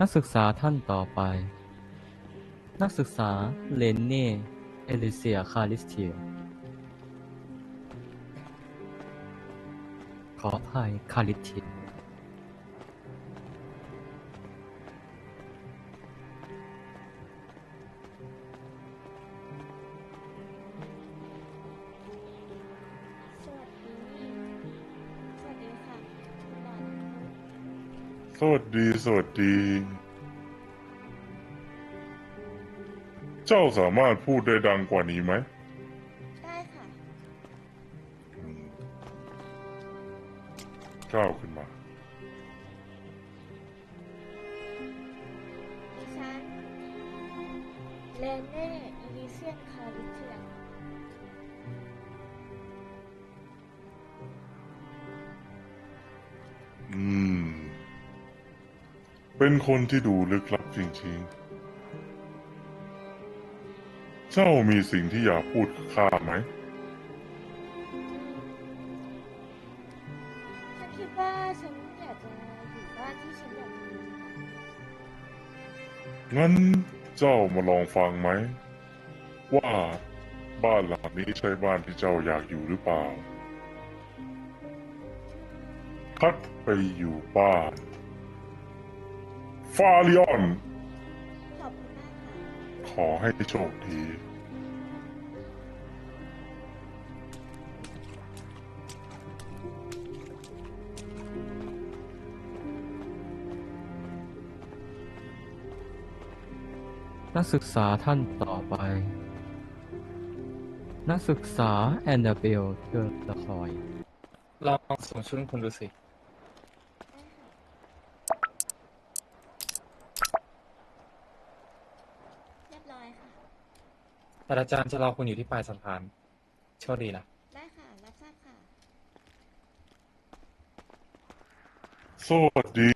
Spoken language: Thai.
นักศึกษาท่านต่อไป นักศึกษา เลนเน่ เอลิเซีย คาริสเทีย ขออภัย คาริสเทีย สวัสดีสวัสดีค่ะคุณหมอสวัสดี สวัสดี เจ้าสามารถพูดได้ดังกว่านี้ไหม ได้ค่ะอืมก้าวขึ้นมา ดิฉันเลเน่อีลิเซียนคาริเทียอืม เป็นคนที่ดูลึกลับจริงๆ เจ้ามีสิ่งที่อยากพูดกับข้าไหม ฉันคิดว่าฉันอยากจะอยู่บ้านที่ฉันอยากอยู่ค่ะงั้นเจ้ามาลองฟังไหม ว่าบ้านหลังนี้ใช่บ้านที่เจ้าอยากอยู่หรือเปล่าพัดไปอยู่บ้าน ฟาริออน ขอให้โชคดีนักศึกษาท่านต่อไป นักศึกษาแอนนาเบลเทอร์ละคอยลองส่งชุดคุณดูสิ เรียบร้อยค่ะ แต่อาจารย์จะรอคุณอยู่ที่ปลายสะพานโชคดีนะ ได้ค่ะ รับทราบค่ะ สวัสดีสวัสดี